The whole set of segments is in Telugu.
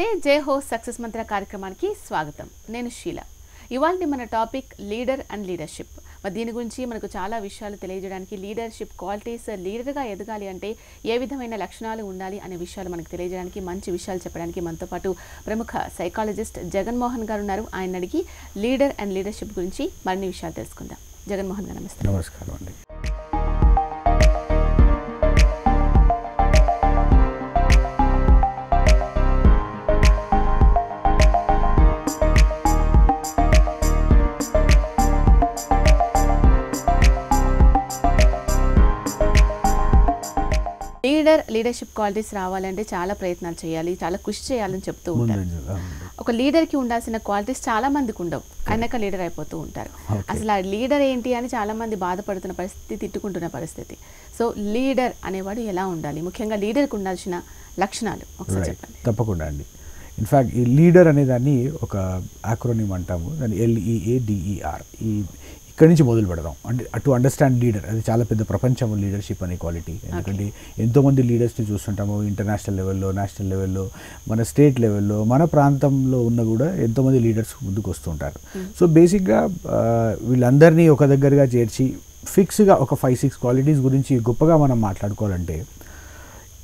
నమస్తే. జై హో సక్సెస్ మంత్ర కార్యక్రమానికి స్వాగతం. నేను షీల. ఇవాళ మన టాపిక్ లీడర్ అండ్ లీడర్షిప్. మరి దీని గురించి మనకు చాలా విషయాలు తెలియజేయడానికి లీడర్షిప్ క్వాలిటీస్ లీడర్గా ఎదగాలి అంటే ఏ విధమైన లక్షణాలు ఉండాలి అనే విషయాలు మనకు తెలియజేయడానికి మంచి విషయాలు చెప్పడానికి మనతో పాటు ప్రముఖ సైకాలజిస్ట్ జగన్మోహన్ గారు ఉన్నారు. ఆయన అడిగి లీడర్ అండ్ లీడర్షిప్ గురించి మరిన్ని విషయాలు తెలుసుకుందాం. జగన్మోహన్ గారు నమస్తే. నమస్కారం అండి. లీడర్ లీడర్షిప్ క్వాలిటీస్ రావాలంటే చాలా ప్రయత్నాలు చేయాలి చాలా కృషి చేయాలని చెప్తూ ఉంటారు. ఒక లీడర్కి ఉండాల్సిన క్వాలిటీస్ చాలా మందికి ఉండవు. అయినాక లీడర్ అయిపోతూ ఉంటారు. అసలు ఆ లీడర్ ఏంటి అని చాలా మంది బాధపడుతున్న పరిస్థితి తిట్టుకుంటున్న పరిస్థితి. సో లీడర్ అనేవాడు ఎలా ఉండాలి? ముఖ్యంగా లీడర్కి ఉండాల్సిన లక్షణాలు ఒకసారి. చెప్పండి. తప్పకుండా అండి. ఇన్ఫ్యాక్ట్ ఈ లీడర్ అనే దాన్ని ఒక ఆక్రోనిమ్ అంటాము. దాన్ని ఎల్ఈఏడిఈఆర్ ఈ ఇక్కడి నుంచి మొదలు పెడదాం. అంటే టు అండర్స్టాండ్ లీడర్ అది చాలా పెద్ద ప్రపంచం లీడర్షిప్ అనే క్వాలిటీ ఎందుకంటే ఎంతోమంది లీడర్స్ని చూస్తుంటాము ఇంటర్నేషనల్ లెవెల్లో నేషనల్ లెవెల్లో మన స్టేట్ లెవెల్లో మన ప్రాంతంలో ఉన్న కూడా ఎంతోమంది లీడర్స్ ముందుకు వస్తుంటారు సో బేసిక్గా వీళ్ళందరినీ ఒక దగ్గరగా చేర్చి ఫిక్స్గా ఒక ఫైవ్ సిక్స్ క్వాలిటీస్ గురించి గొప్పగా మనం మాట్లాడుకోవాలంటే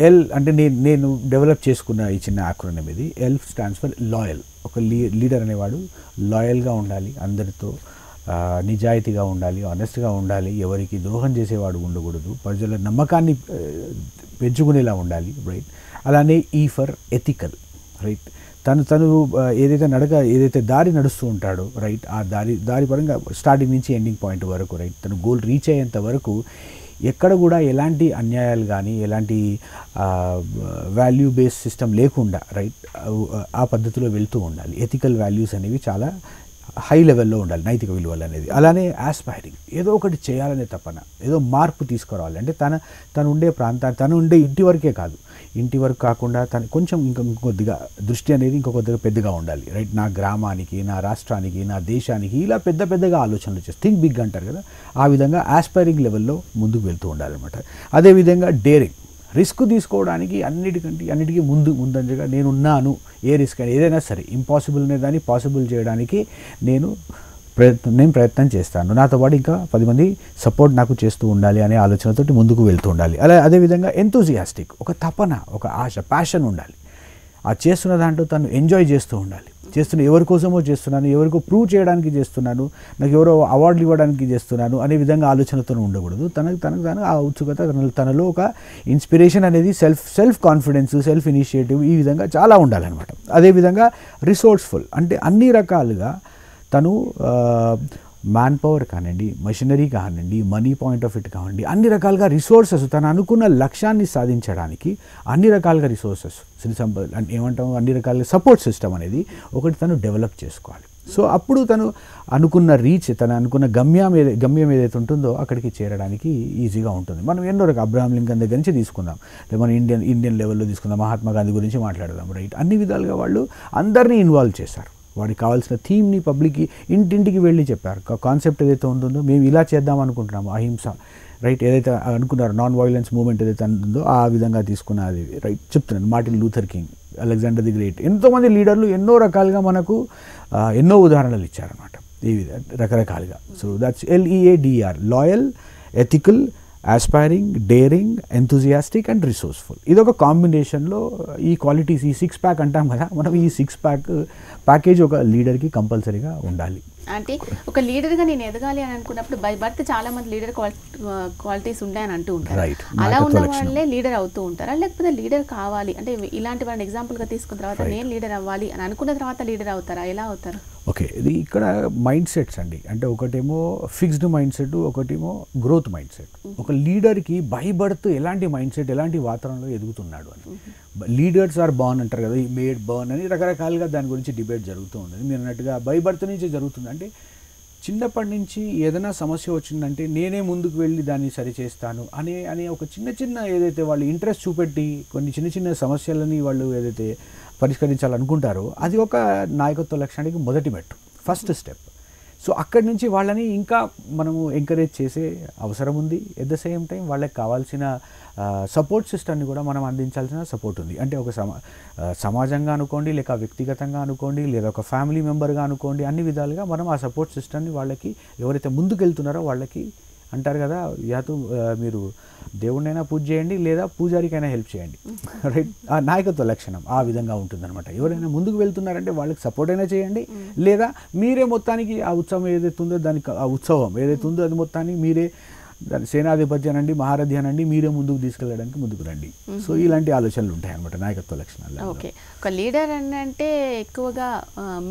ఎల్ అంటే నేను నేను డెవలప్ చేసుకున్న ఈ చిన్న యాక్రోనిమ్ ఇది. ఎల్ స్టాండ్స్ ఫర్ లాయల్ ఒక లీ లీడర్ అనేవాడు లాయల్గా ఉండాలి అందరితో. నిజాయితీగా ఉండాలి ఆనెస్ట్గా ఉండాలి ఎవరికి ద్రోహం చేసేవాడు ఉండకూడదు ప్రజల నమ్మకాన్ని పెంచుకునేలా ఉండాలి రైట్ అలానే ఈ ఫర్ ఎథికల్ రైట్ తను తను ఏదైతే నడక ఏదైతే దారి నడుస్తూ ఉంటాడో రైట్ ఆ దారి దారి పరంగా స్టార్టింగ్ నుంచి ఎండింగ్ పాయింట్ వరకు రైట్ తను గోల్ రీచ్ అయ్యేంత వరకు ఎక్కడ కూడా ఎలాంటి అన్యాయాలు కానీ ఎలాంటి వాల్యూ బేస్డ్ సిస్టమ్ లేకుండా రైట్ ఆ పద్ధతిలో వెళ్తూ ఉండాలి. ఎథికల్ వాల్యూస్ అనేవి చాలా హై లెవెల్లో ఉండాలి నైతిక విలువలు అనేది. అలానే ఆస్పైరింగ్ ఏదో ఒకటి చేయాలనే తపన ఏదో మార్పు తీసుకురావాలి. అంటే తన తను ఉండే ప్రాంతాన్ని తను ఉండే ఇంటి వరకే కాదు. ఇంటి వరకు కాకుండా తను కొంచెం ఇంకా ఇంకొద్దిగా దృష్టి అనేది ఇంకొద్దిగా పెద్దగా ఉండాలి. రైట్ నా గ్రామానికి నా రాష్ట్రానికి నా దేశానికి ఇలా పెద్ద పెద్దగా ఆలోచనలు చేసి థింక్ బిగ్ అంటారు కదా ఆ విధంగా ఆస్పైరింగ్ లెవెల్లో ముందుకు వెళ్తూ ఉండాలన్నమాట. అదేవిధంగా డేరింగ్ రిస్క్ తీసుకోవడానికి అన్నిటికంటే అన్నిటికీ ముందు ముందంజగా నేనున్నాను ఏ రిస్క్ అయినా ఏదైనా సరే ఇంపాసిబుల్ అనే దాన్ని పాసిబుల్ చేయడానికి నేను ప్రయత్నం నేను ప్రయత్నం చేస్తాను. నాతో పాటు ఇంకా పది మంది సపోర్ట్ నాకు చేస్తూ ఉండాలి అనే ఆలోచనతోటి ముందుకు వెళ్తూ ఉండాలి. అలా అదేవిధంగా ఎంతూజియాస్టిక్ ఒక తపన ఒక ఆశ ప్యాషన్ ఉండాలి. ఆ చేస్తున్న దాంట్లో తను ఎంజాయ్ చేస్తూ ఉండాలి. చేస్తున్న ఎవరి కోసమో చేస్తున్నాను ఎవరికో ప్రూవ్ చేయడానికి చేస్తున్నాను నాకు ఎవరో అవార్డులు ఇవ్వడానికి చేస్తున్నాను అనే విధంగా ఆలోచనతో ఉండకూడదు. తనకు తనకు తను ఆ ఉత్సుకత తన తనలో ఒక ఇన్స్పిరేషన్ అనేది self self confidence self initiative ఈ విధంగా చాలా ఉండాలన్నమాట. అదేవిధంగా రిసోర్స్ఫుల్ అంటే అన్ని రకాలుగా తను మ్యాన్ పవర్ కానివ్వండి మెషినరీ కానివ్వండి మనీ పాయింట్ ఆఫ్ ఇట్ కానివ్వండి అన్ని రకాలుగా రిసోర్సెస్ తను అనుకున్న లక్ష్యాన్ని సాధించడానికి అన్ని రకాలుగా రిసోర్సెస్ శ్రీ సంపద అంటే ఏమంటాము అన్ని రకాలుగా సపోర్ట్ సిస్టమ్ అనేది ఒకటి తను డెవలప్ చేసుకోవాలి. సో అప్పుడు తను అనుకున్న రీచ్ తను అనుకున్న గమ్యం ఏదై గమ్యం ఏదైతే ఉంటుందో అక్కడికి చేరడానికి ఈజీగా ఉంటుంది. మనం ఎన్నో రకాల అబ్రహాం లింకన్ దగ్గర నుంచి తీసుకుందాం. లేదా ఇండియన్ ఇండియన్ లెవెల్లో తీసుకుందాం. మహాత్మా గాంధీ గురించి మాట్లాడదాం రైట్ అన్ని విధాలుగా వాళ్ళు అందరినీ ఇన్వాల్వ్ చేశారు. వాడికి కావాల్సిన థీమ్ని పబ్లిక్కి ఇంటింటికి వెళ్ళి చెప్పారు. కాన్సెప్ట్ ఏదైతే ఉంటుందో మేము ఇలా చేద్దాం అనుకుంటున్నాము అహింస. రైట్ ఏదైతే అనుకున్నారో నాన్ వైలెన్స్ మూమెంట్ ఏదైతే ఉందో ఆ విధంగా తీసుకున్నది. రైట్ చెప్తున్నాను Martin Luther King Alexander the Great. ఎంతోమంది లీడర్లు ఎన్నో రకాలుగా మనకు ఎన్నో ఉదాహరణలు ఇచ్చారనమాట ఈ విధంగా రకరకాలుగా. So that's L E A D R loyal ethical aspiring daring enthusiastic and resourceful ఇది ఒక కాంబినేషన్లో ఈ క్వాలిటీస్ ఈ సిక్స్ ప్యాక్ అంటాం కదా మనం ఈ సిక్స్ ప్యాక్ ప్యాకేజ్ ఒక లీడర్కి కంపల్సరీగా ఉండాలి. అంటే ఒక లీడర్గా నేను ఎదగాలి అని అనుకున్నప్పుడు బై బర్త్ చాలా మంది లీడర్ క్వాలిటీస్ ఉంటాయని అంటూ ఉంటారు. అలా ఉన్న. వాళ్ళే లీడర్ అవుతూ ఉంటారా? లేకపోతే లీడర్ కావాలి. అంటే ఇలాంటి వాళ్ళని ఎగ్జాంపుల్గా తీసుకున్న తర్వాత. నేను లీడర్ అవ్వాలి అని అనుకున్న తర్వాత లీడర్ అవుతారా? ఎలా అవుతారు? ఓకే. ఇది ఇక్కడ మైండ్ సెట్స్ అండి. అంటే ఒకటేమో ఫిక్స్డ్ మైండ్ సెట్ ఒకటేమో గ్రోత్ మైండ్ సెట్. ఒక లీడర్కి బై బర్త్ ఎలాంటి మైండ్ సెట్ ఎలాంటి వాతావరణంలో ఎదుగుతున్నాడు అని. లీడర్స్ ఆర్ బాన్ అంటారు కదా ఈ మేడ్ బర్న్ అని రకరకాలుగా దాని గురించి డిబేట్ జరుగుతూ ఉంటుంది మీరు అన్నట్టుగా బై బర్త్ నుంచి జరుగుతుంది. అంటే చిన్నప్పటి నుంచి ఏదైనా సమస్య వచ్చిందంటే నేనే ముందుకు వెళ్ళి దాన్ని సరిచేస్తాను అనే అనే ఒక చిన్న చిన్న ఏదైతే వాళ్ళు ఇంట్రెస్ట్ చూపెట్టి కొన్ని చిన్న చిన్న సమస్యలని వాళ్ళు ఏదైతే పరిష్కరించాలనుకుంటారో అది ఒక నాయకత్వ లక్ష్యానికి మొదటి మెట్టు ఫస్ట్ స్టెప్ సో అక్కడి నుంచి వాళ్ళని ఇంకా మనము ఎంకరేజ్ చేసే అవసరం ఉంది. ఎట్ ద సేమ్ టైం వాళ్ళకి కావాల్సిన సపోర్ట్ సిస్టమ్ని కూడా మనం అందించాల్సిన సపోర్ట్ ఉంది. అంటే ఒక సమా సమాజంగా అనుకోండి లేక వ్యక్తిగతంగా అనుకోండి లేదా ఒక ఫ్యామిలీ మెంబర్గా అనుకోండి అన్ని విధాలుగా మనం ఆ సపోర్ట్ సిస్టమ్ని వాళ్ళకి ఎవరైతే ముందుకెళ్తున్నారో వాళ్ళకి అంటారు కదా యాతు మీరు దేవుడినైనా పూజ చేయండి లేదా పూజారికైనా హెల్ప్ చేయండి. రైట్ ఆ నాయకత్వ లక్షణం ఆ విధంగా ఉంటుందన్నమాట. ఎవరైనా ముందుకు వెళ్తున్నారంటే వాళ్ళకి సపోర్ట్ అయినా చేయండి లేదా మీరే మొత్తానికి ఆ ఉత్సవం ఏదైతే ఉందో దానికి ఆ ఉత్సవం ఏదైతే ఉందో అది మొత్తానికి మీరే దాని సేనాధిపతి అనండి మహారథి అనండి మీరే ముందుకు తీసుకెళ్ళడానికి ముందుకు రండి. సో ఇలాంటి ఆలోచనలు ఉంటాయి అనమాట నాయకత్వ లక్షణాలు ఓకే. ఒక లీడర్ అంటే ఎక్కువగా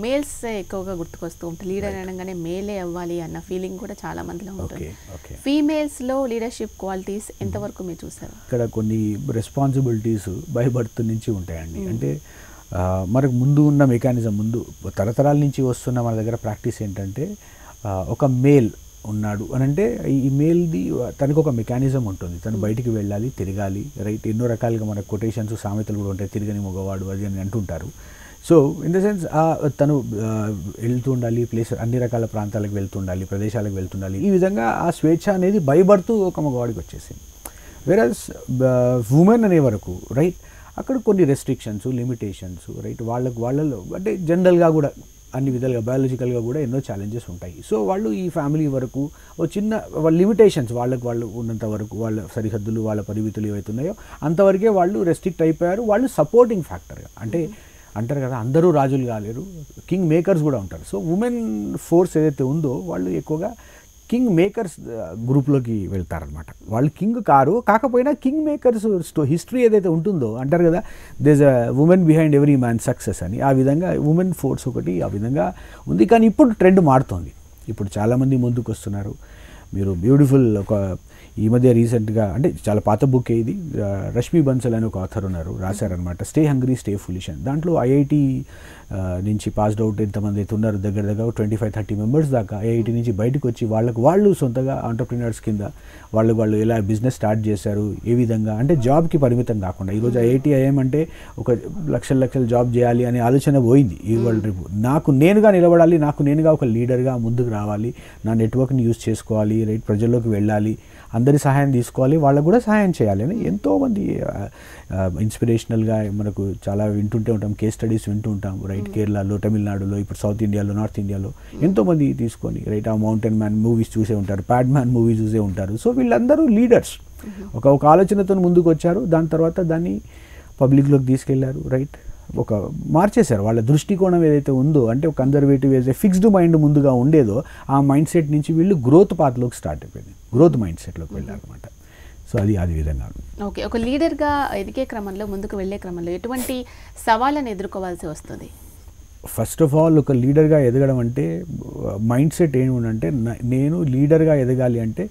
మేల్స్ ఎక్కువగా గుర్తుకొస్తూ ఉంటుంది. లీడర్ అనగానే మేలే అవ్వాలి అన్న ఫీలింగ్ కూడా చాలా మందిలో ఉంటుంది. Okay okay. ఫీమేల్స్లో లీడర్షిప్ క్వాలిటీస్ ఎంతవరకు మీరు చూసారు? ఇక్కడ కొన్ని రెస్పాన్సిబిలిటీస్ బై బర్త్ నుంచి ఉంటాయండి. అంటే మనకు ముందు ఉన్న మెకానిజం ముందు తరతరాల నుంచి వస్తున్న మన దగ్గర ప్రాక్టీస్ ఏంటంటే ఒక మేల్ ఉన్నాడు అని అంటే ఈ మేల్ది తనకు ఒక మెకానిజం ఉంటుంది. తను బయటికి వెళ్ళాలి తిరగాలి రైట్ ఎన్నో రకాలుగా మన కొటేషన్స్ సామెతలు కూడా ఉంటాయి. తిరగని మగవాడు అది అని అంటుంటారు. సో ఇన్ ద సెన్స్ తను వెళ్తూ ఉండాలి ప్లేస్ అన్ని రకాల ప్రాంతాలకు వెళ్తుండాలి ప్రదేశాలకు వెళ్తుండాలి ఈ విధంగా ఆ స్వేచ్ఛ అనేది బర్త్ ఒక మగవాడికి వచ్చేసింది. వెరస్ ఉమెన్ అనే వరకు రైట్ అక్కడ కొన్ని రెస్ట్రిక్షన్స్ లిమిటేషన్స్ రైట్ వాళ్ళకు వాళ్ళలో అంటే జనరల్గా కూడా అన్ని విధాలుగా బయాలజికల్గా కూడా ఎన్నో ఛాలెంజెస్ ఉంటాయి. సో వాళ్ళు ఈ ఫ్యామిలీ వరకు ఓ చిన్న వాళ్ళ లిమిటేషన్స్ వాళ్ళకు వాళ్ళు ఉన్నంత వరకు వాళ్ళ సరిహద్దులు వాళ్ళ పరిమితులు ఏవైతున్నాయో అంతవరకే వాళ్ళు రెస్ట్రిక్ట్ అయిపోయారు. వాళ్ళు సపోర్టింగ్ ఫ్యాక్టర్గా అంటే అంటారు కదా అందరూ రాజులు కాలేరు. కింగ్ మేకర్స్ కూడా ఉంటారు. సో ఉమెన్ ఫోర్స్ ఏదైతే ఉందో వాళ్ళు ఎక్కువగా కింగ్ మేకర్స్ గ్రూప్లోకి uh, వెళ్తారనమాట వాళ్ళు కింగ్ కారు కాకపోయినా కింగ్ మేకర్స్ స్టో హిస్టరీ ఏదైతే ఉంటుందో అంటారు కదా there's a woman behind every man success అని. ఆ విధంగా ఉమెన్ ఫోర్స్ ఒకటి ఆ విధంగా ఉంది. కానీ ఇప్పుడు ట్రెండ్ మారుతోంది. ఇప్పుడు చాలామంది ముందుకు వస్తున్నారు మీరు బ్యూటిఫుల్ ఒక ఈ మధ్య రీసెంట్గా అంటే చాలా పాత బుక్ ఇది. రష్మి బన్సల్ అని ఒక ఆథర్ ఉన్నారు రాశారనమాట స్టే హంగ్రీ స్టే ఫులిష్ అని. దాంట్లో ఐఐటి నుంచి పాస్డ్ అవుట్ ఎంతమంది అయితే ఉన్నారు దగ్గర దగ్గర ట్వంటీ ఫైవ్ థర్టీ మెంబర్స్ దాకా ఐఐటి నుంచి బయటకు వచ్చి వాళ్ళకు వాళ్ళు సొంతగా ఆంటర్ప్రినర్స్ కింద వాళ్ళు వాళ్ళు ఎలా బిజినెస్ స్టార్ట్ చేశారు ఏ విధంగా అంటే జాబ్కి పరిమితం కాకుండా. ఈరోజు ఐఐటి ఐఎం అంటే ఒక లక్షల లక్షల జాబ్ చేయాలి అనే ఆలోచన పోయింది ఈ వరల్డ్ రేపు నాకు నేనుగా నిలబడాలి నాకు నేనుగా ఒక లీడర్గా ముందుకు రావాలి నా నెట్వర్క్ని యూజ్ చేసుకోవాలి రైట్ ప్రజల్లోకి వెళ్ళాలి అందరి సహాయం తీసుకోవాలి వాళ్ళకు కూడా సహాయం చేయాలి అని ఎంతోమంది ఇన్స్పిరేషనల్గా మనకు చాలా వింటుంటే ఉంటాం కేస్ స్టడీస్ వింటూ ఉంటాం. రైట్ కేరళలో తమిళనాడులో ఇప్పుడు సౌత్ ఇండియాలో నార్త్ ఇండియాలో ఎంతోమంది తీసుకొని రైట్ ఆ మౌంటైన్ మ్యాన్ మూవీస్ చూసే ఉంటారు ప్యాడ్ మ్యాన్ మూవీ చూసే ఉంటారు. సో వీళ్ళందరూ లీడర్స్ ఒక ఒక ఆలోచనతో ముందుకు వచ్చారు దాని తర్వాత దాన్ని పబ్లిక్లోకి తీసుకెళ్ళారు రైట్ ఒక మార్చేశారు. వాళ్ళ దృష్టికోణం ఏదైతే ఉందో అంటే ఒక కన్జర్వేటివ్ ఏదైతే ఫిక్స్డ్ మైండ్ ముందుగా ఉండేదో ఆ మైండ్ సెట్ నుంచి వీళ్ళు గ్రోత్ పాత్లోకి స్టార్ట్ అయిపోయింది. గ్రోత్ మైండ్ సెట్లోకి వెళ్ళారనమాట సో అది అది విధంగా ఓకే ఒక లీడర్గా ఎదిగే క్రమంలో ముందుకు వెళ్ళే క్రమంలో ఎటువంటి సవాళ్ళను ఎదుర్కోవాల్సి వస్తుంది? ఫస్ట్ ఆఫ్ ఆల్ ఒక లీడర్గా ఎదగడం అంటే మైండ్ సెట్ ఏముందంటే న- నేను లీడర్గా ఎదగాలి అంటే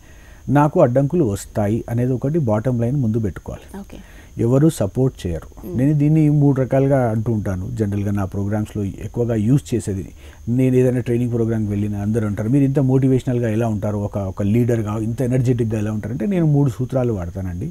నాకు అడ్డంకులు వస్తాయి అనేది ఒకటి బాటమ్ లైన్ ముందు పెట్టుకోవాలి. ఓకే ఎవరు సపోర్ట్ చేయరు. నేను దీన్ని మూడు రకాలుగా అంటూ ఉంటాను. జనరల్గా నా ప్రోగ్రామ్స్లో ఎక్కువగా యూజ్ చేసేది నేను ఏదైనా ట్రైనింగ్ ప్రోగ్రామ్కి వెళ్ళిన అందరూ అంటారు మీరు ఇంత మోటివేషనల్గా ఎలా ఉంటారు? ఒక ఒక లీడర్గా ఇంత ఎనర్జెటిక్గా ఎలా ఉంటారంటే నేను మూడు సూత్రాలు వాడతానండి.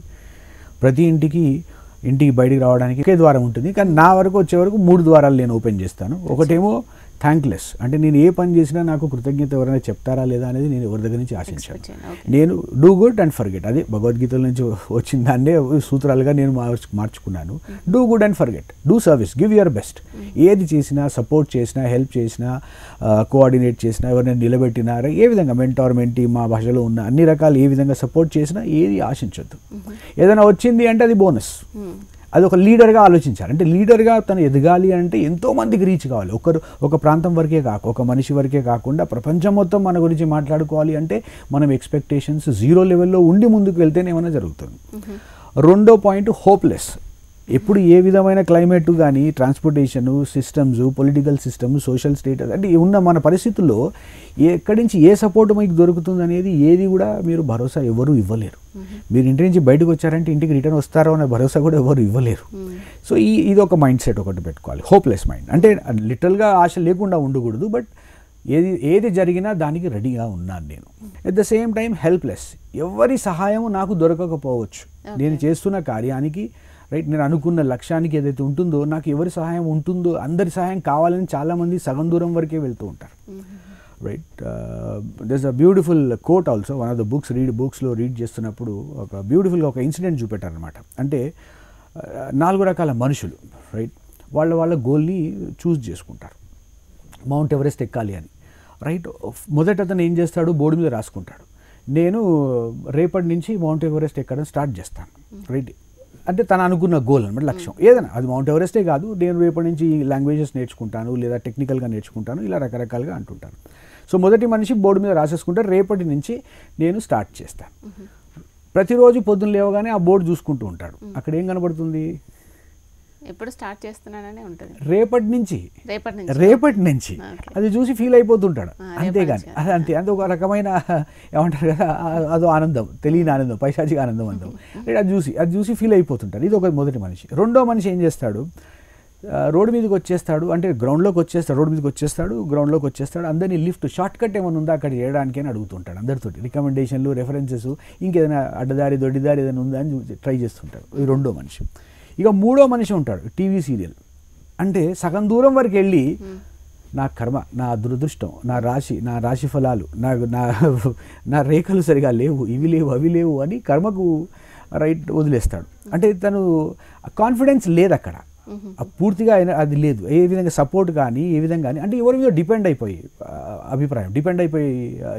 ప్రతి ఇంటికి ఇంటికి బయటికి రావడానికి ఒకే ద్వారం ఉంటుంది. కానీ నా వరకు వచ్చే వరకు మూడు ద్వారాలు నేను ఓపెన్ చేస్తాను. ఒకటేమో థ్యాంక్లెస్ అంటే నేను ఏ పని చేసినా నాకు కృతజ్ఞత ఎవరైనా చెప్తారా లేదా అనేది నేను ఎవరి దగ్గర నుంచి ఆశించాను. నేను డూ గుడ్ అండ్ ఫర్గెట్ అదే భగవద్గీత నుంచి వచ్చిన దాన్నే సూత్రాలుగా నేను మార్చు మార్చుకున్నాను. Do good and forget do service give your best ఏది చేసినా సపోర్ట్ చేసినా హెల్ప్ చేసినా కోఆర్డినేట్ చేసినా ఎవరైనా నిలబెట్టినా ఏ విధంగా మెంటార్ మెంటీ మా భాషలో ఉన్న అన్ని రకాలు ఏ విధంగా సపోర్ట్ చేసినా ఏది ఆశించొద్దు. ఏదైనా వచ్చింది అంటే అది బోనస్ అది ఒక లీడర్గా ఆలోచించాలి. అంటే లీడర్గా తను ఎదగాలి అంటే ఎంతో మందికి రీచ్ కావాలి. ఒకరు ఒక ప్రాంతం వరకే కాక ఒక మనిషి వరకే కాకుండా ప్రపంచం మొత్తం మన గురించి మాట్లాడుకోవాలి అంటే మనం ఎక్స్పెక్టేషన్స్ జీరో లెవెల్లో ఉండి ముందుకు వెళ్తేనే ఏమైనా జరుగుతుంది. రెండో పాయింట్ హోప్లెస్ ఎప్పుడు ఏ విధమైన క్లైమేట్ కానీ transportation systems political system social status అంటే ఉన్న మన పరిస్థితుల్లో ఎక్కడి నుంచి ఏ సపోర్ట్ మీకు దొరుకుతుంది అనేది ఏది కూడా మీరు భరోసా ఎవరు ఇవ్వలేరు. మీరు ఇంటి నుంచి బయటకు వచ్చారంటే ఇంటికి రిటర్న్ వస్తారో అనే భరోసా కూడా ఎవరు ఇవ్వలేరు. సో ఈ ఇది ఒక మైండ్ సెట్ ఒకటి పెట్టుకోవాలి. Hopeless mind. అంటే లిటరల్గా ఆశ లేకుండా ఉండకూడదు బట్ ఏది ఏది జరిగినా దానికి రెడీగా ఉన్నాను నేను. At the same time helpless ఎవరి సహాయం నాకు దొరకకపోవచ్చు. నేను చేస్తున్న కార్యానికి రైట్? నేను అనుకున్న లక్ష్యానికి ఏదైతే ఉంటుందో నాకు ఎవరి సహాయం ఉంటుందో అందరి సహాయం కావాలని చాలామంది సగం దూరం వరకే వెళ్తూ ఉంటారు. Right? This a beautiful quote also one of the books read బుక్స్లో రీడ్ చేస్తున్నప్పుడు ఒక బ్యూటిఫుల్గా ఒక ఇన్సిడెంట్ చూపెట్టారనమాట అంటే నాలుగు రకాల మనుషులు రైట్? వాళ్ళ వాళ్ళ గోల్ని చూస్ చేసుకుంటారు. మౌంట్ ఎవరెస్ట్ ఎక్కాలి అని. రైట్? మొదట అతను ఏం చేస్తాడు? బోర్డు మీద రాసుకుంటాడు. నేను రేపటి నుంచి మౌంట్ ఎవరెస్ట్ ఎక్కడం స్టార్ట్ చేస్తాను. రైట్? అంటే తను అనుకున్న గోల్ అనమాట లక్ష్యం. ఏదైనా అది మౌంట్ ఎవరెస్టే కాదు నేను రేపటి నుంచి లాంగ్వేజెస్ నేర్చుకుంటాను లేదా టెక్నికల్గా నేర్చుకుంటాను ఇలా రకరకాలుగా అంటుంటాను సో మొదటి మనిషి బోర్డు మీద రాసేసుకుంటే రేపటి నుంచి నేను స్టార్ట్ చేస్తాను ప్రతిరోజు పొద్దున్న లేవగానే ఆ బోర్డు చూసుకుంటూ ఉంటాడు. అక్కడ ఏం కనబడుతుంది? ఎప్పుడు స్టార్ట్ చేస్తున్నాననే ఉంటుంది. రేపటి నుంచి. రేపటి నుంచి రేపటి నుంచి. అది చూసి ఫీల్ అయిపోతుంటాడు. అంతేగాని అంతే. అది ఒక రకమైన ఏమంటారు కదా అదో ఆనందం తెలియని ఆనందం పైశాచిక ఆనందం అందాం అది చూసి అది చూసి ఫీల్ అయిపోతుంటాడు. ఇది ఒక మొదటి మనిషి. రెండో మనిషి ఏం చేస్తాడు? రోడ్డు మీదకి వచ్చేస్తాడు. అంటే గ్రౌండ్లోకి వచ్చేస్తాడు రోడ్డు మీదకి వచ్చేస్తాడు గ్రౌండ్లోకి వచ్చేస్తాడు. అందరినీ లిఫ్ట్ షార్ట్ కట్ ఏమైనా ఉందా అక్కడ చేయడానికి అని అడుగుతుంటాడు అందరితోటి. రికమెండేషన్లు రెఫరెన్సెస్ ఇంకేదైనా అడ్డదారి దొడ్డిదారి ఏదైనా ఉందా అని ట్రై చేస్తుంటాడు. ఈ రెండో మనిషి. ఇక మూడో మనిషి ఉంటాడు టీవీ సీరియల్. అంటే సగం దూరం వరకు వెళ్ళి నా కర్మ నా దురదృష్టం నా రాశి నా రాశి ఫలాలు నా నా నా రేఖలు సరిగా లేవు ఇవి లేవు అవి లేవు అని కర్మకు రైట్ వదిలేస్తాడు. అంటే తను కాన్ఫిడెన్స్ లేదు అక్కడ. పూర్తిగా అది లేదు. ఏ విధంగా సపోర్ట్ కానీ ఏ విధంగా కానీ అంటే ఎవరి మీద డిపెండ్ అయిపోయి అభిప్రాయం. డిపెండ్ అయిపోయి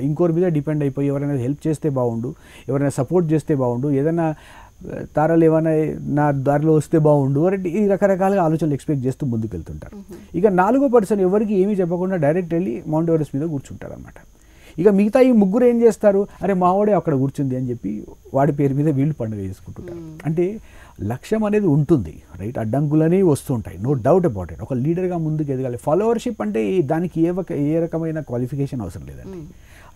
ఇంకోరి మీద డిపెండ్ అయిపోయి ఎవరైనా హెల్ప్ చేస్తే బాగుండు ఎవరైనా సపోర్ట్ చేస్తే బాగుండు ఏదైనా తారలు ఏమైనా నా దారిలో వస్తే బాగుండు అంటే ఈ రకరకాలుగా ఆలోచనలు ఎక్స్పెక్ట్ చేస్తూ ముందుకెళ్తుంటారు. ఇక నాలుగో పర్సన్ ఎవరికి ఏమీ చెప్పకుండా డైరెక్ట్ వెళ్ళి మౌంట్ ఎవరెస్ట్ మీద కూర్చుంటారు అనమాట ఇక మిగతా ఈ ముగ్గురు ఏం చేస్తారు? అరే మావాడే అక్కడ కూర్చుంది అని చెప్పి వాడి పేరు మీద వీళ్ళు పండుగ చేసుకుంటుంటారు. అంటే లక్ష్యం అనేది ఉంటుంది రైట్ అడ్డంకులనే వస్తుంటాయి నో డౌట్ అబౌట్ ఇట్ ఒక లీడర్గా ముందుకు ఎదగాలి. ఫాలోవర్షిప్ అంటే దానికి ఏ ఏ రకమైన క్వాలిఫికేషన్ అవసరం లేదండి.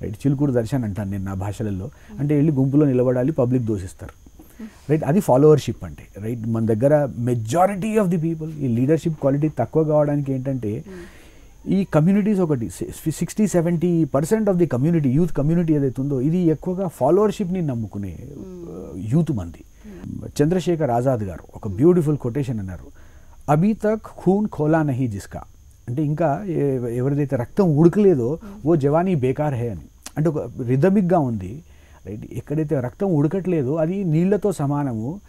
రైట్ చిలుకూరు దర్శన్ అంటాను నేను నా భాషలలో. అంటే వెళ్ళి గుంపులో నిలబడాలి పబ్లిక్ దోషిస్తారు. రైట్ అది ఫాలోవర్షిప్ అంటే. రైట్ మన దగ్గర మెజారిటీ ఆఫ్ ది పీపుల్ ఈ లీడర్షిప్ క్వాలిటీ తక్కువ కావడానికి ఏంటంటే ఈ కమ్యూనిటీస్ ఒకటి sixty seventy percent of the community youth community ఏదైతే ఉందో ఇది ఎక్కువగా ఫాలోవర్షిప్ని నమ్ముకునే యూత్ మంది. చంద్రశేఖర్ ఆజాద్ గారు ఒక బ్యూటిఫుల్ కొటేషన్ అన్నారు. అభీ తక్ ఖూన్ ఖోలా నహీ జిస్కా. అంటే ఇంకా ఎవరిదైతే రక్తం ఉడకలేదో ఓ జవానీ బేకార్ హే అని. అంటే ఒక రిథమిక్గా ఉంది. రైట్? ఎక్కడైతే రక్తం ఉడకట్లేదు అది నీళ్ళతో సమానము.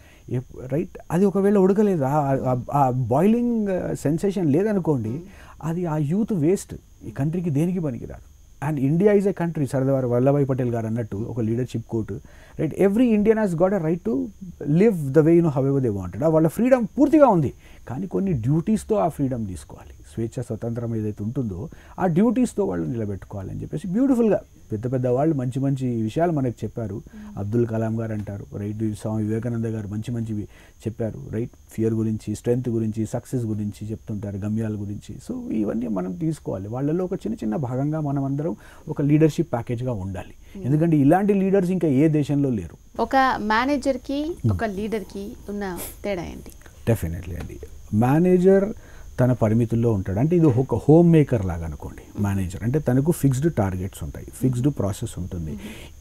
రైట్? అది ఒకవేళ ఉడకలేదు ఆ- బాయిలింగ్ సెన్సేషన్ లేదనుకోండి అది ఆ యూత్ వేస్ట్. ఈ కంట్రీకి దేనికి పనికిరాదు. And India is a country Sardar Vallabhbhai Patel garu అన్నట్టు ఒక leadership quote right? Every Indian has got a right to live the way no how ever they wanted. వాళ్ళ ఫ్రీడమ్ పూర్తిగా ఉంది. కానీ కొన్ని డ్యూటీస్తో ఆ ఫ్రీడమ్ తీసుకోవాలి. స్వేచ్ఛ స్వతంత్రం ఏదైతే ఉంటుందో ఆ డ్యూటీస్తో వాళ్ళు నిలబెట్టుకోవాలని చెప్పేసి బ్యూటిఫుల్గా పెద్ద పెద్ద వాళ్ళు మంచి మంచి విషయాలు మనకు చెప్పారు. అబ్దుల్ కలాం గారు అంటారు రైట్? స్వామి వివేకానంద గారు మంచి మంచివి చెప్పారు రైట్? ఫియర్ గురించి స్ట్రెంగ్త్ గురించి సక్సెస్ గురించి చెప్తుంటారు గమ్యాల గురించి. సో ఇవన్నీ మనం తీసుకోవాలి. వాళ్ళలో ఒక చిన్న చిన్న భాగంగా మనం అందరం ఒక లీడర్షిప్ ప్యాకేజ్గా ఉండాలి. ఎందుకంటే ఇలాంటి లీడర్స్ ఇంకా ఏ దేశంలో లేరు. ఒక మేనేజర్కి ఒక లీడర్కి ఉన్న తేడా ఏంటి? డెఫినెట్లీ అండి. మేనేజర్ తన పరిమితుల్లో ఉంటాడు. అంటే ఇది ఒక హోమ్ మేకర్ లాగా అనుకోండి మేనేజర్. అంటే తనకు ఫిక్స్డ్ టార్గెట్స్ ఉంటాయి ఫిక్స్డ్ ప్రాసెస్ ఉంటుంది.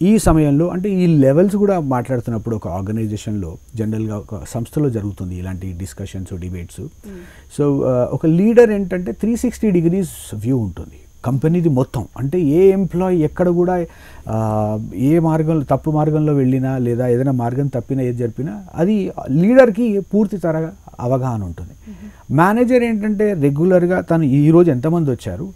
ఈ సమయంలో అంటే ఈ లెవెల్స్ కూడా మాట్లాడుతున్నప్పుడు ఒక ఆర్గనైజేషన్లో జనరల్గా ఒక సంస్థలో జరుగుతుంది ఇలాంటి డిస్కషన్స్ డిబేట్స్. సో ఒక లీడర్ ఏంటంటే త్రీ సిక్స్టీ డిగ్రీస్ వ్యూ ఉంటుంది. కంపెనీది మొత్తం. అంటే ఏ ఎంప్లాయీ ఎక్కడ కూడా ఏ మార్గంలో తప్పు మార్గంలో వెళ్ళినా లేదా ఏదైనా మార్గం తప్పినా ఏది జరిపినా అది లీడర్కి పూర్తి తర అవగాహన ఉంటుంది. మేనేజర్ ఏంటంటే రెగ్యులర్గా తను ఈరోజు ఎంతమంది వచ్చారు?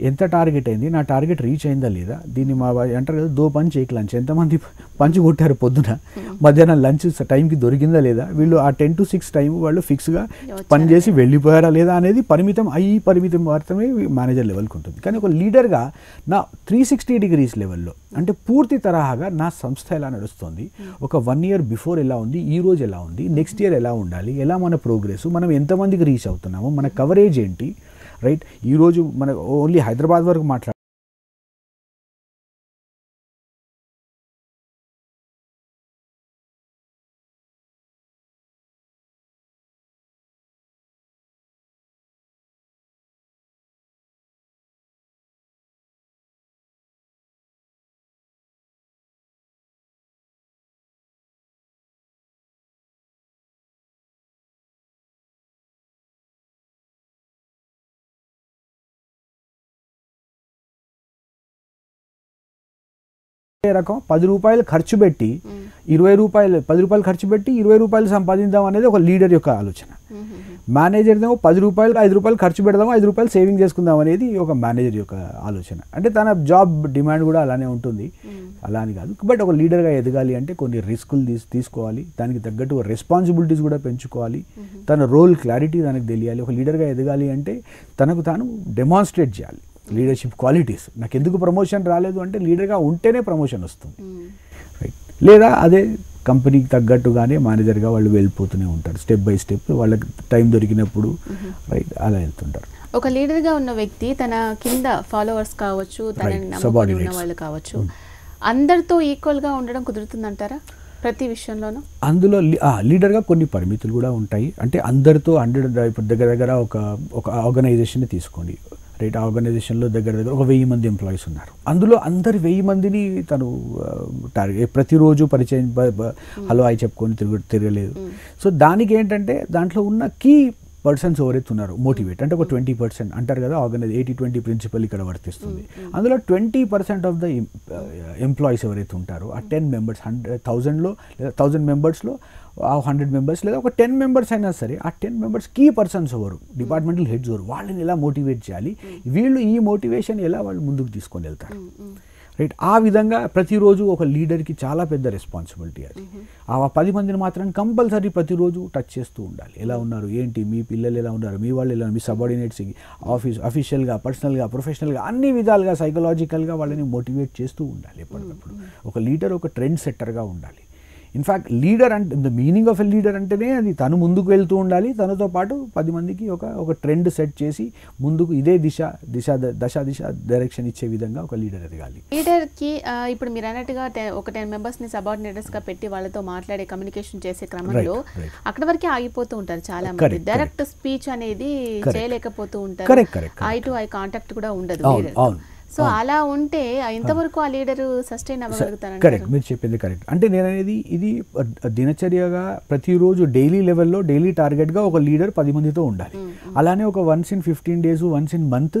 ఎంత టార్గెట్ అయింది? నా టార్గెట్ రీచ్ అయిందా లేదా? దీన్ని మా అంటారు కదా దో పంచ్ ఏక్ లంచ్. ఎంతమంది పంచి కొట్టారు పొద్దున? మధ్యాహ్నం లంచ్ టైంకి దొరికిందా లేదా? వీళ్ళు ఆ టెన్ టు సిక్స్ టైం వాళ్ళు ఫిక్స్గా పని చేసి వెళ్ళిపోయారా లేదా అనేది పరిమితం అయ్యి పరిమితం మాత్రమే మేనేజర్ లెవెల్కి ఉంటుంది. కానీ ఒక లీడర్గా నా త్రీ సిక్స్టీ డిగ్రీస్ లెవెల్లో అంటే పూర్తి తరహాగా నా సంస్థ ఎలా నడుస్తుంది? ఒక వన్ ఇయర్ బిఫోర్ ఎలా ఉంది? ఈ రోజు ఎలా ఉంది? నెక్స్ట్ ఇయర్ ఎలా ఉండాలి? ఎలా మన ప్రోగ్రెస్? మనం ఎంతమందికి రీచ్ అవుతున్నాము? మన కవరేజ్ ఏంటి? రైట్ ఈరోజు మన ఓన్లీ హైదరాబాద్ వరకు మాట్లాడు రకం? పది రూపాయలు ఖర్చు పెట్టి ఇరవై రూపాయలు పది రూపాయలు ఖర్చు పెట్టి ఇరవై రూపాయలు సంపాదిద్దాం అనేది ఒక లీడర్ యొక్క ఆలోచన. మేనేజర్ ఏమో పది రూపాయలు ఐదు రూపాయలు ఖర్చు పెడదాం ఐదు రూపాయలు సేవింగ్ చేసుకుందాం అనేది ఒక మేనేజర్ యొక్క ఆలోచన. అంటే తన జాబ్ డిమాండ్ కూడా అలానే ఉంటుంది. అలా అని కాదు. బట్ ఒక లీడర్గా ఎదగాలి అంటే కొన్ని రిస్కులు తీసు తీసుకోవాలి. దానికి తగ్గట్టు రెస్పాన్సిబిలిటీస్ కూడా పెంచుకోవాలి. తన రోల్ క్లారిటీ తనకు తెలియాలి. ఒక లీడర్గా ఎదగాలి అంటే తనకు తాను డెమాన్స్ట్రేట్ చేయాలి. లీడర్షిప్ క్వాలిటీస్ నాకు ఎందుకు ప్రమోషన్ రాలేదు అంటే లీడర్గా ఉంటేనే ప్రమోషన్ వస్తుంది. రైట్ లేదా అదే కంపెనీకి తగ్గట్టుగానే మేనేజర్గా వాళ్ళు వెళ్ళిపోతూనే ఉంటారు. స్టెప్ బై స్టెప్ వాళ్ళకి టైం దొరికినప్పుడు రైట్ అలా వెళ్తుంటారు. ఒక లీడర్గా ఉన్న వ్యక్తి తన కింద ఫాలోవర్స్ కావచ్చు తన. వాళ్ళు కావచ్చు అందరితో ఈక్వల్గా ఉండడం కుదురుతుందంటారా? ప్రతి విషయంలోనూ? అందులో లీడర్గా కొన్ని పరిమితులు కూడా ఉంటాయి. అంటే అందరితో హండ్రెడ్ దగ్గర దగ్గర ఒక ఒక ఆర్గనైజేషన్ తీసుకోండి. రైట్ ఆర్గనైజేషన్లో దగ్గర దగ్గర ఒక వెయ్యి మంది ఎంప్లాయీస్ ఉన్నారు. అందులో అందరి వెయ్యి మందిని తను టార్గెట్ ప్రతిరోజు పరిచయం హలో అయి చెప్పుకొని తిరుగు తిరగలేదు. సో దానికి ఏంటంటే దాంట్లో ఉన్న కీ పర్సన్స్ ఎవరైతే ఉన్నారో మోటివేట్ అంటే ఒక ట్వంటీ పర్సెంట్ అంటారు కదా ఆర్గనైజ్ ఎయిటీ ట్వంటీ ప్రిన్సిపల్ ఇక్కడ వర్తిస్తుంది. అందులో twenty percent of the employees ఎవరైతే ఉంటారో ఆ టెన్ మెంబర్స్ హండ్రెడ్ థౌజండ్లో లేదా థౌజండ్ మెంబర్స్లో ఆ హండ్రెడ్ మెంబర్స్ లేదా ఒక టెన్ మెంబర్స్ అయినా సరే ఆ టెన్ మెంబర్స్ కీ పర్సన్స్ ఎవరు? డిపార్ట్మెంటల్ హెడ్స్ ఎవరు? వాళ్ళని ఎలా మోటివేట్ చేయాలి? వీళ్ళు ఈ మోటివేషన్ ఎలా వాళ్ళు ముందుకు తీసుకొని వెళ్తారు? రైట్ ఆ విధంగా ప్రతిరోజు ఒక లీడర్కి చాలా పెద్ద రెస్పాన్సిబిలిటీ అది. ఆ పది మందిని మాత్రం కంపల్సరీ ప్రతిరోజు టచ్ చేస్తూ ఉండాలి. ఎలా ఉన్నారు? ఏంటి? మీ పిల్లలు ఎలా ఉన్నారు? మీ వాళ్ళు ఎలా మీ సబార్డినేట్స్ ఆఫీస్ అఫీషియల్గా పర్సనల్గా ప్రొఫెషనల్గా అన్ని విధాలుగా సైకలాజికల్గా వాళ్ళని మోటివేట్ చేస్తూ ఉండాలి ఎప్పటికప్పుడు. ఒక లీడర్ ఒక ట్రెండ్ సెట్టర్గా ఉండాలి. ఇన్ఫ్యాక్ట్ లీడర్ అంటే the meaning of a leader అంటేనే అది తను ముందుకు వెళ్తూ ఉండాలి తనతో పాటు పది మందికి ఒక ఒక ట్రెండ్ సెట్ చేసి ముందుకు ఇదే దిశ దిశ దశ దిశ డైరెక్షన్ ఇచ్చే విధంగా ఒక లీడర్ ఎదగాలి. లీడర్కి ఇప్పుడు మీరు అన్నట్టుగా ఒక టెన్ మెంబర్స్ని సబార్డినేటర్స్గా పెట్టి వాళ్ళతో మాట్లాడే కమ్యూనికేషన్ చేసే క్రమంలో. అక్కడ వరకే ఆగిపోతూ ఉంటారు చాలా మంది. డైరెక్ట్ స్పీచ్ అనేది. చేయలేకపోతూ ఉంటారు. ఐ టు ఐ కాంటాక్ట్ కూడా ఉండదు సో అలా ఉంటే ఎంతవరకు ఆ లీడర్ సస్టైన్ కరెక్ట్ అవ్వగలుగుతారంటారు? మీరు చెప్పింది కరెక్ట్ అంటే నేను అనేది ఇది దినచర్యగా ప్రతిరోజు డైలీ లెవెల్లో డైలీ టార్గెట్గా ఒక లీడర్ పది మందితో ఉండాలి. అలానే ఒక once in fifteen days once in month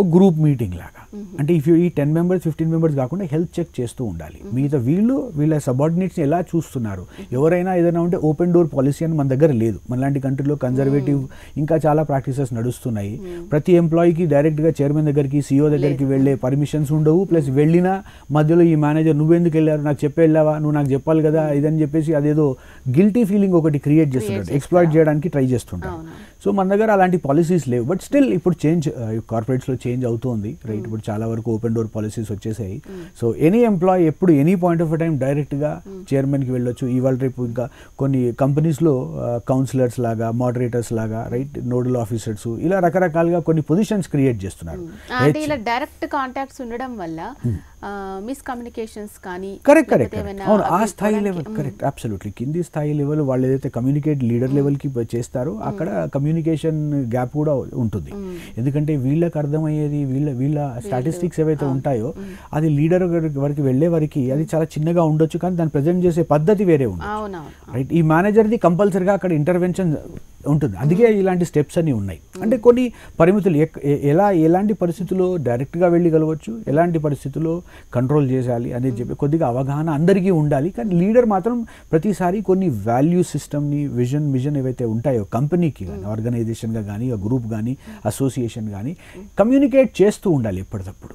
ఒక గ్రూప్ మీటింగ్ లాగా. అంటే ఇఫ్ ఈ టెన్ మెంబర్స్ ఫిఫ్టీన్ మెంబర్స్ కాకుండా హెల్త్ చెక్ చేస్తూ ఉండాలి. మిగతా వీళ్ళు వీళ్ళ సబార్డినేట్స్ని ఎలా చూస్తున్నారు? ఎవరైనా ఏదైనా ఉంటే ఓపెన్ డోర్ పాలసీ అని మన దగ్గర లేదు. మనలాంటి కంట్రీలో కన్జర్వేటివ్ ఇంకా చాలా ప్రాక్టీసెస్ నడుస్తున్నాయి. ప్రతి ఎంప్లాయీకి డైరెక్ట్గా చైర్మన్ దగ్గరికి సీఓ దగ్గరికి వెళ్ళే పర్మిషన్స్ ఉండవు. ప్లస్ వెళ్ళినా మధ్యలో ఈ మేనేజర్ నువ్వెందుకు వెళ్ళారు? నాకు చెప్పి వెళ్ళావా? నువ్వు నాకు చెప్పాలి కదా? ఇదని చెప్పేసి అదేదో గిల్టీ ఫీలింగ్ ఒకటి క్రియేట్ చేస్తుంటారు ఎక్స్ప్లాయిట్ చేయడానికి ట్రై చేస్తుంటారు సో మన దగ్గర అలాంటి పాలసీస్ లేవు. బట్ స్టిల్ ఇప్పుడు చేంజ్ కార్పొరేట్స్లో చేంజ్ అవుతుంది. రైట్ ఇప్పుడు చాలా వరకు ఓపెన్ డోర్ పాలసీస్ వచ్చేసాయి. సో ఎనీ ఎంప్లాయీ ఎప్పుడు ఎనీ పాయింట్ ఆఫ్ టైం డైరెక్ట్గా చైర్మన్కి వెళ్ళొచ్చు. ఇవాళ రేపు ఇంకా కొన్ని కంపెనీస్లో కౌన్సిలర్స్ లాగా మోడరేటర్స్ లాగా రైట్ నోడల్ ఆఫీసర్స్ ఇలా రకరకాలుగా కొన్ని పొజిషన్స్ క్రియేట్ చేస్తున్నారు. డైరెక్ట్ కాంటాక్ట్స్ ఉండడం వల్ల hmm. మిస్కమ్యూనికేషన్స్ కానీ కరెక్ట్ కరెక్ట్ అవును ఆ స్థాయి లెవెల్ కరెక్ట్ అబ్సల్యూట్లీ కింది స్థాయి లెవెల్ వాళ్ళు ఏదైతే కమ్యూనికేట్ లీడర్ లెవెల్కి చేస్తారో అక్కడ కమ్యూనికేషన్ గ్యాప్ కూడా ఉంటుంది. ఎందుకంటే వీళ్ళకి అర్థమయ్యేది వీళ్ళ వీళ్ళ స్టాటిస్టిక్స్ ఏవైతే ఉంటాయో అది లీడర్ వరకు వెళ్ళే వరకు అది చాలా చిన్నగా ఉండొచ్చు కానీ దాన్ని ప్రజెంట్ చేసే పద్ధతి వేరే ఉంటుంది అవునవును రైట్ ఈ మేనేజర్ది కంపల్సరిగా అక్కడ ఇంటర్వెన్షన్ ఉంటుంది. అందుకే ఇలాంటి స్టెప్స్ అన్ని ఉన్నాయి. అంటే కొన్ని పరిమితులు ఎలా ఎలాంటి పరిస్థితుల్లో డైరెక్ట్గా వెళ్ళగలవచ్చు ఎలాంటి పరిస్థితుల్లో కంట్రోల్ చేయాలి అనేది చెప్పి కొద్దిగా అవగాహన అందరికీ ఉండాలి. కానీ లీడర్ మాత్రం ప్రతిసారి కొన్ని వాల్యూ సిస్టమ్ని విజన్ విజన్ ఏవైతే ఉంటాయో కంపెనీకి కానీ ఆర్గనైజేషన్గా కానీ గ్రూప్ కానీ అసోసియేషన్ కానీ కమ్యూనికేట్ చేస్తూ ఉండాలి ఎప్పటికప్పుడు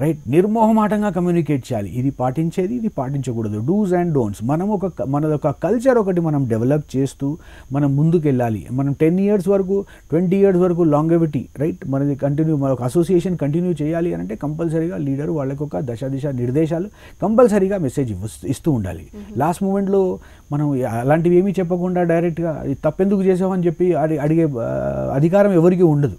రైట్? నిర్మోహమాటంగా కమ్యూనికేట్ చేయాలి. ఇది పాటించేది ఇది పాటించకూడదు. డూస్ అండ్ డోంట్స్ మనం ఒక క- మనది ఒక కల్చర్ ఒకటి మనం డెవలప్ చేస్తూ మనం ముందుకు వెళ్ళాలి మనం టెన్ ఇయర్స్ వరకు ట్వంటీ ఇయర్స్ వరకు లాంగెవిటీ రైట్? మనది కంటిన్యూ మన ఒక అసోసియేషన్ కంటిన్యూ చేయాలి అని అంటే కంపల్సరీగా లీడర్ వాళ్ళకి ఒక దశ దిశ నిర్దేశాలు కంపల్సరీగా మెసేజ్ ఇస్తూ ఉండాలి. లాస్ట్ మూమెంట్లో మనం అలాంటివి ఏమీ చెప్పకుండా డైరెక్ట్గా తప్పెందుకు చేసామని చెప్పి అడి- అడిగే అధికారం ఎవరికీ ఉండదు.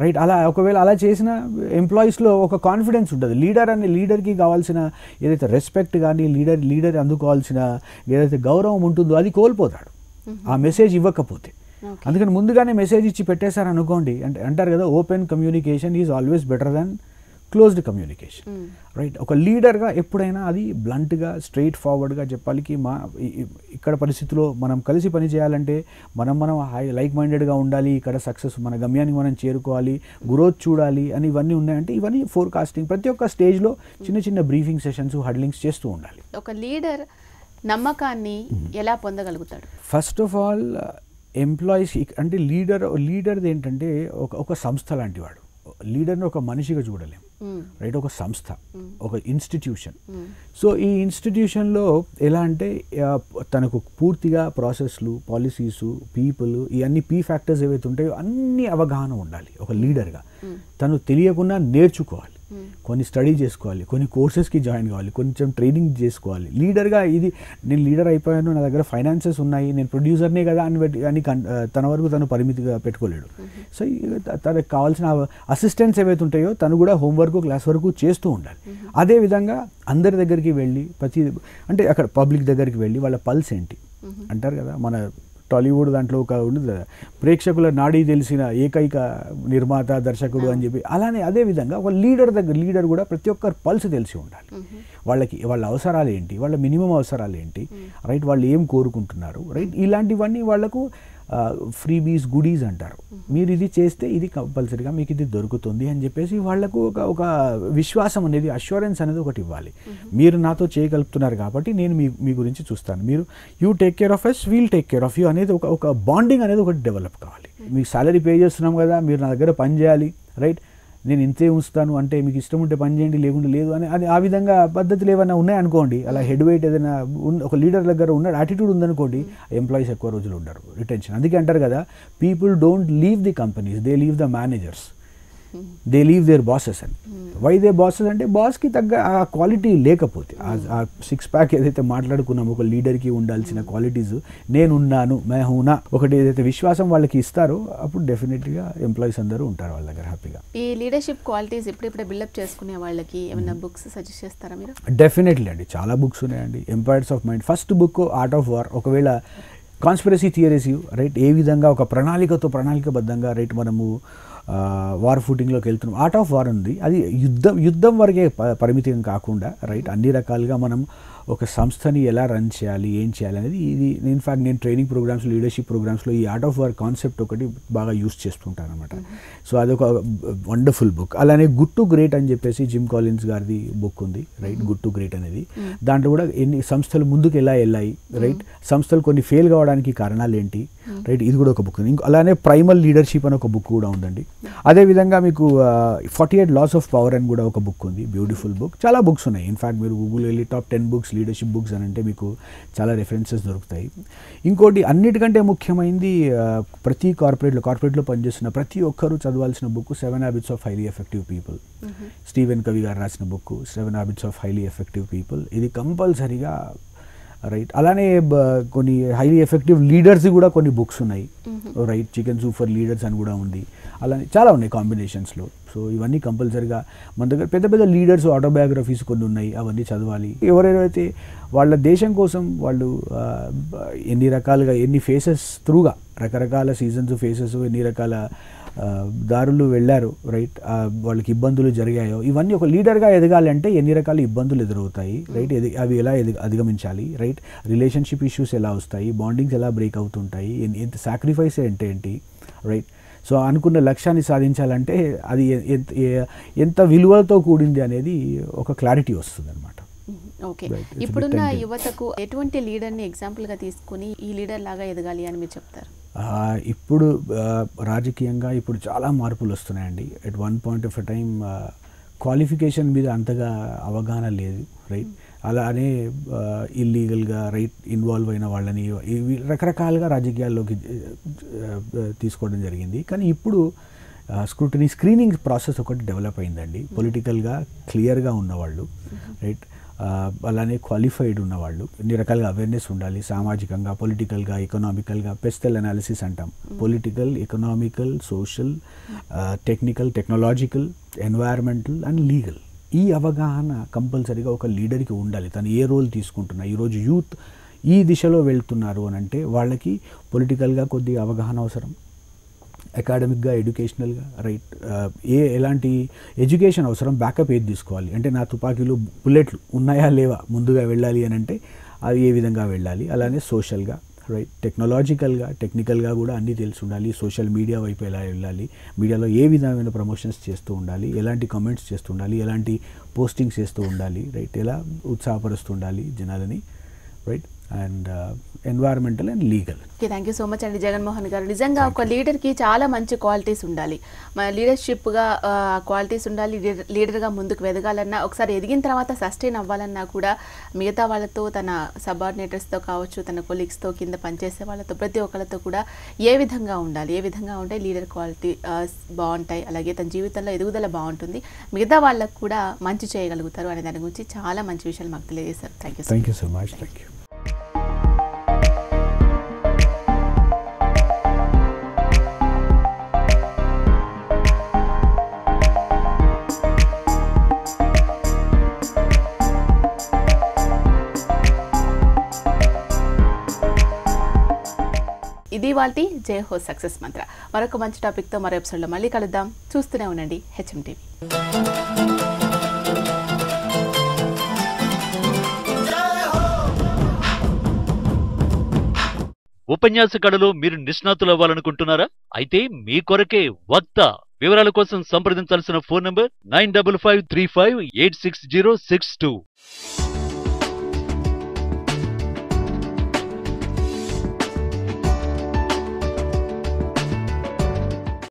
రైట్? అలా ఒకవేళ అలా చేసిన ఎంప్లాయీస్లో ఒక కాన్ఫిడెన్స్ ఉంటుంది లీడర్ అనే లీడర్కి కావాల్సిన ఏదైతే రెస్పెక్ట్ కానీ లీడర్ లీడర్ అందుకోవాల్సిన ఏదైతే గౌరవం ఉంటుందో అది కోల్పోతాడు. ఆ మెసేజ్ ఇవ్వకపోతే. అందుకని ముందుగానే మెసేజ్ ఇచ్చి పెట్టేశారు అనుకోండి అంటే అంటారు కదా open communication is always better than closed communication right ఒక లీడర్గా ఎప్పుడైనా అది బ్లంట్గా స్ట్రైట్ ఫార్వర్డ్గా చెప్పాలికి మా ఇక్కడ పరిస్థితిలో మనం కలిసి పని చేయాలంటే మనం మనం హై లైక్ మైండెడ్గా ఉండాలి ఇక్కడ సక్సెస్ మన గమ్యానికి మనం చేరుకోవాలి గ్రోత్ చూడాలి అని ఇవన్నీ ఉన్నాయంటే ఇవన్నీ ఫోర్కాస్టింగ్ ప్రతి ఒక్క స్టేజ్లో చిన్న చిన్న బ్రీఫింగ్ సెషన్స్ హడ్లింగ్స్ చేస్తూ ఉండాలి. ఒక లీడర్ నమ్మకాన్ని ఎలా పొందగలుగుతాడు? ఫస్ట్ ఆఫ్ ఆల్ ఎంప్లాయీస్ అంటే లీడర్ లీడర్ది ఏంటంటే ఒక ఒక సంస్థ లాంటి వాడు లీడర్ని ఒక మనిషిగా చూడలేం. మ్మ్. రైట్? ఒక సంస్థ ఒక ఇన్స్టిట్యూషన్. సో ఈ ఇన్స్టిట్యూషన్లో ఎలా అంటే తనకు పూర్తిగా ప్రాసెస్లు పాలసీస్ పీపుల్ ఇవన్నీ పీ ఫ్యాక్టర్స్ ఏవైతే ఉంటాయో అన్ని అవగాహన ఉండాలి ఒక లీడర్గా. తను తెలియకుండా నేర్చుకోవాలి. కొన్ని స్టడీ చేసుకోవాలి కొన్ని కోర్సెస్కి జాయిన్ కావాలి కొంచెం ట్రైనింగ్ చేసుకోవాలి. లీడర్గా ఇది నేను లీడర్ అయిపోయాను నా దగ్గర ఫైనాన్సెస్ ఉన్నాయి నేను ప్రొడ్యూసర్నే కదా అని పెట్టి- అని తన వరకు తను పరిమితిగా పెట్టుకోలేడు. సో తనకు కావాల్సిన అసిస్టెంట్స్ ఏవైతే ఉంటాయో తను కూడా హోంవర్క్ క్లాస్ వరకు చేస్తూ ఉండాలి. అదే విధంగా అందరి దగ్గరికి వెళ్ళి ప్రతి అంటే అక్కడ పబ్లిక్ దగ్గరికి వెళ్ళి వాళ్ళ పల్స్ ఏంటి? అంటారు కదా మన టాలీవుడ్ దాంట్లో ఒక ఉండదు కదా. ప్రేక్షకుల నాడీ తెలిసిన ఏకైక నిర్మాత దర్శకుడు అని చెప్పి అలానే అదే విధంగా ఒక లీడర్ దగ్గర లీడర్ కూడా ప్రతి ఒక్కరు పల్స్ తెలిసి ఉండాలి. వాళ్ళకి వాళ్ళ అవసరాలు ఏంటి? వాళ్ళ మినిమం అవసరాలు ఏంటి? రైట్ వాళ్ళు ఏం కోరుకుంటున్నారు? రైట్ ఇలాంటివన్నీ వాళ్ళకు ఫ్రీబీస్ గుడీస్ అంటారు. మీరు ఇది చేస్తే ఇది కంపల్సరీగా మీకు ఇది దొరుకుతుంది అని చెప్పేసి వాళ్ళకు ఒక ఒక విశ్వాసం అనేది అష్యూరెన్స్ అనేది ఒకటి ఇవ్వాలి. మీరు నాతో చేయగలుగుతున్నారు కాబట్టి నేను మీ మీ గురించి చూస్తాను. మీరు you take care of us we'll take care of you అనేది ఒక ఒక బాండింగ్ అనేది ఒకటి డెవలప్ కావాలి. మీకు సాలరీ పే చేస్తున్నాం కదా మీరు నా దగ్గర పని చేయాలి రైట్ నేను ఇంతే ఉంచుతాను అంటే మీకు ఇష్టం ఉంటే పని చేయండి లేకుంటే లేదు అని అది ఆ విధంగా పద్ధతులు ఏమైనా ఉన్నాయనుకోండి అలా హెడ్ వెయిట్ ఏదైనా ఒక లీడర్ దగ్గర ఉన్న యాటిట్యూడ్ ఉందనుకోండి ఎంప్లాయీస్ ఎక్కువ రోజులు ఉండరు రిటెన్షన్ అందుకే అంటారు కదా people don't leave the companies they leave the managers they leave their bosses అని వై దే బాసెస్ అంటే బాస్కి తగ్గ ఆ క్వాలిటీ లేకపోతే ఆ- సిక్స్ ప్యాక్ ఏదైతే మాట్లాడుకున్నామో ఒక లీడర్కి ఉండాల్సిన క్వాలిటీస్ నేనున్నాను మెహూనా ఒకటి ఏదైతే విశ్వాసం వాళ్ళకి ఇస్తారో అప్పుడు డెఫినెట్గా ఎంప్లాయీస్ అందరూ ఉంటారు వాళ్ళ దగ్గర హ్యాపీగా ఈ లీడర్షిప్ క్వాలిటీస్ ఇప్పుడిప్పుడే బిల్డప్ చేసుకునే వాళ్ళకి ఏమైనా బుక్స్ సజెస్ట్ చేస్తారా మీరు? డెఫినెట్లీ అండి. చాలా బుక్స్ ఉన్నాయండి. Empires of mind first book art of war ఒకవేళ కాన్స్పిరసీ థియరీస్ రైట్ ఏ విధంగా ఒక ప్రణాళికతో ప్రణాళికబద్ధంగా రైట్ మనము వార్ ఫుటింగ్లోకి వెళ్తున్నాం. ఆర్ట్ ఆఫ్ వార్ ఉంది. అది యుద్ధం యుద్ధం వరకే పరిమితం కాకుండా రైట్ అన్ని రకాలుగా మనం ఒక సంస్థని ఎలా రన్ చేయాలి ఏం చేయాలి అనేది ఇది ఇన్ఫాక్ట్ నేను ట్రైనింగ్ ప్రోగ్రామ్స్ లీడర్షిప్ ప్రోగ్రామ్స్లో ఈ ఆర్ట్ ఆఫ్ వార్ కాన్సెప్ట్ ఒకటి బాగా యూస్ చేస్తుంటాను అనమాట సో అదొక వండర్ఫుల్ బుక్ అలానే గుడ్ టు గ్రేట్ అని చెప్పేసి జిమ్ కాలిన్స్ గారిది బుక్ ఉంది రైట్ గుడ్ టు గ్రేట్ అనేది. దాంట్లో కూడా ఎన్ని సంస్థలు ముందుకు ఎలా వెళ్ళాయి రైట్ సంస్థలు కొన్ని ఫెయిల్ కావడానికి కారణాలు ఏంటి రైట్ ఇది కూడా ఒక బుక్ ఉంది. ఇంకో అలానే ప్రైమల్ లీడర్షిప్ అని ఒక బుక్ కూడా ఉందండి. అదే విధంగా మీకు forty eight laws of power అని కూడా ఒక బుక్ ఉంది బ్యూటిఫుల్ బుక్ చాలా బుక్స్ ఉన్నాయి. ఇన్ఫాక్ట్ మీరు గూగుల్ వెళ్ళి top ten books leadership books అని అంటే మీకు చాలా రెఫరెన్సెస్ దొరుకుతాయి. ఇంకోటి అన్నిటికంటే ముఖ్యమైనది ప్రతి కార్పొరేట్లో కార్పొరేట్లో పనిచేస్తున్న ప్రతి ఒక్కరూ చదవాల్సిన book seven habits of highly effective people Steven Covey garu రాసిన book seven habits of highly effective people ఇది కంపల్సరీగా రైట్ అలానే కొన్ని హైలీ ఎఫెక్టివ్ లీడర్స్ కూడా కొన్ని బుక్స్ ఉన్నాయి. Right chicken soup for leaders అని కూడా ఉంది. అలానే చాలా ఉన్నాయి కాంబినేషన్స్లో సో ఇవన్నీ కంపల్సరీగా మన దగ్గర పెద్ద పెద్ద లీడర్స్ ఆటోబయోగ్రఫీస్ కొన్ని ఉన్నాయి. అవన్నీ చదవాలి. ఎవరెవరైతే వాళ్ళ దేశం కోసం వాళ్ళు ఎన్ని రకాలుగా ఎన్ని ఫేసెస్ త్రూగా రకరకాల సీజన్స్ ఫేసెస్ ఎన్ని రకాల దారులు వెళ్ళారు రైట్? వాళ్ళకి ఇబ్బందులు జరిగాయో? ఇవన్నీ ఒక లీడర్గా ఎదగాలి అంటే ఎన్ని రకాల ఇబ్బందులు ఎదురవుతాయి రైట్? ఎది అవి ఎలా ఎది అధిగమించాలి రైట్? రిలేషన్షిప్ ఇష్యూస్ ఎలా వస్తాయి బాండింగ్స్ ఎలా బ్రేక్ అవుతుంటాయి ఎంత సాక్రిఫైస్ అంటే ఏంటి రైట్? సో అనుకున్న లక్ష్యాన్ని సాధించాలంటే అది ఎంత ఎంత విలువలతో కూడింది అనేది ఒక క్లారిటీ వస్తుంది అనమాట ఓకే. ఇప్పుడున్న. యువతకు ఎటువంటి లీడర్ని ఎగ్జాంపుల్గా తీసుకుని ఈ లీడర్ లాగా ఎదగాలి అని మీరు చెప్తారు? ఇప్పుడు రాజకీయంగా ఇప్పుడు చాలా మార్పులు వస్తున్నాయండి. At one point of a time qualification మీద అంతగా అవగాహన లేదు రైట్ అలానే ఇల్లీగల్గా రైట్ ఇన్వాల్వ్ అయిన వాళ్ళని ఇవి రకరకాలుగా రాజకీయాల్లోకి తీసుకోవడం జరిగింది. కానీ ఇప్పుడు స్క్రూటనీ స్క్రీనింగ్ ప్రాసెస్ ఒకటి డెవలప్ అయిందండి. పొలిటికల్గా క్లియర్గా ఉన్నవాళ్ళు రైట్ అలానే క్వాలిఫైడ్ ఉన్నవాళ్ళు. ఇన్ని రకాలుగా అవేర్నెస్ ఉండాలి సామాజికంగా పొలిటికల్గా ఎకనామికల్గా పెస్టల్ అనాలిసిస్ అంటాం. Political economical social technical technological environmental and legal ఈ అవగాహన కంపల్సరీగా ఒక లీడర్కి ఉండాలి. తను ఏ రోల్ తీసుకుంటున్నా ఈరోజు యూత్ ఈ దిశలో వెళ్తున్నారు అని అంటే వాళ్ళకి పొలిటికల్గా కొద్దిగా అవగాహన అవసరం. అకాడమిక్గా ఎడ్యుకేషనల్గా రైట్ ఏ ఎలాంటి ఎడ్యుకేషన్ అవసరం? బ్యాకప్ ఏది తీసుకోవాలి? అంటే నా తుపాకీలు బుల్లెట్లు ఉన్నాయా లేవా? ముందుగా వెళ్ళాలి అని అంటే అవి ఏ విధంగా వెళ్ళాలి? అలానే సోషల్గా రైట్ టెక్నాలజికల్గా టెక్నికల్గా కూడా అన్నీ తెలిసి ఉండాలి. సోషల్ మీడియా వైపు ఎలా వెళ్ళాలి? మీడియాలో ఏ విధమైన ప్రమోషన్స్ చేస్తూ ఉండాలి? ఎలాంటి కామెంట్స్ చేస్తూ ఉండాలి? ఎలాంటి పోస్టింగ్స్ చేస్తూ ఉండాలి? రైట్ ఎలా ఉత్సాహపరుస్తూ ఉండాలి జనాలని? Right and environmental and legal okay thank you so much అండి జగన్మోహన్ గారు నిజంగా ఒక లీడర్కి చాలా మంచి క్వాలిటీస్ ఉండాలి. మన లీడర్షిప్గా క్వాలిటీస్ ఉండాలి లీడర్ లీడర్గా ముందుకు ఎదగాలన్నా ఒకసారి ఎదిగిన తర్వాత సస్టైన్ అవ్వాలన్నా కూడా మిగతా వాళ్ళతో తన సబార్డినేటర్స్తో కావచ్చు తన కొలీగ్స్తో కింద పనిచేసే వాళ్ళతో ప్రతి ఒక్కరితో కూడా ఏ విధంగా ఉండాలి? ఏ విధంగా ఉంటే లీడర్ క్వాలిటీ బాగుంటాయి? అలాగే తన జీవితంలో ఎదుగుదల బాగుంటుంది. మిగతా వాళ్ళకు కూడా మంచి చేయగలుగుతారు అనే దాని గురించి చాలా మంచి విషయాలు మాకు తెలియజేశారు. Thank you thank you so much thank you ఇది జయ హో సక్సెస్ మంత్ర. మరొక మంచి టాపిక్తో మరో ఎపిసోడ్లో మళ్ళీ కలుద్దాం. చూస్తూనే ఉండండి హెచ్ఎం టీవీ ఉపన్యాస కళలో మీరు నిష్ణాతులు అవ్వాలనుకుంటున్నారా అయితే మీ కొరకే వక్త వివరాల కోసం సంప్రదించాల్సిన phone number nine double five three five eight six zero six two.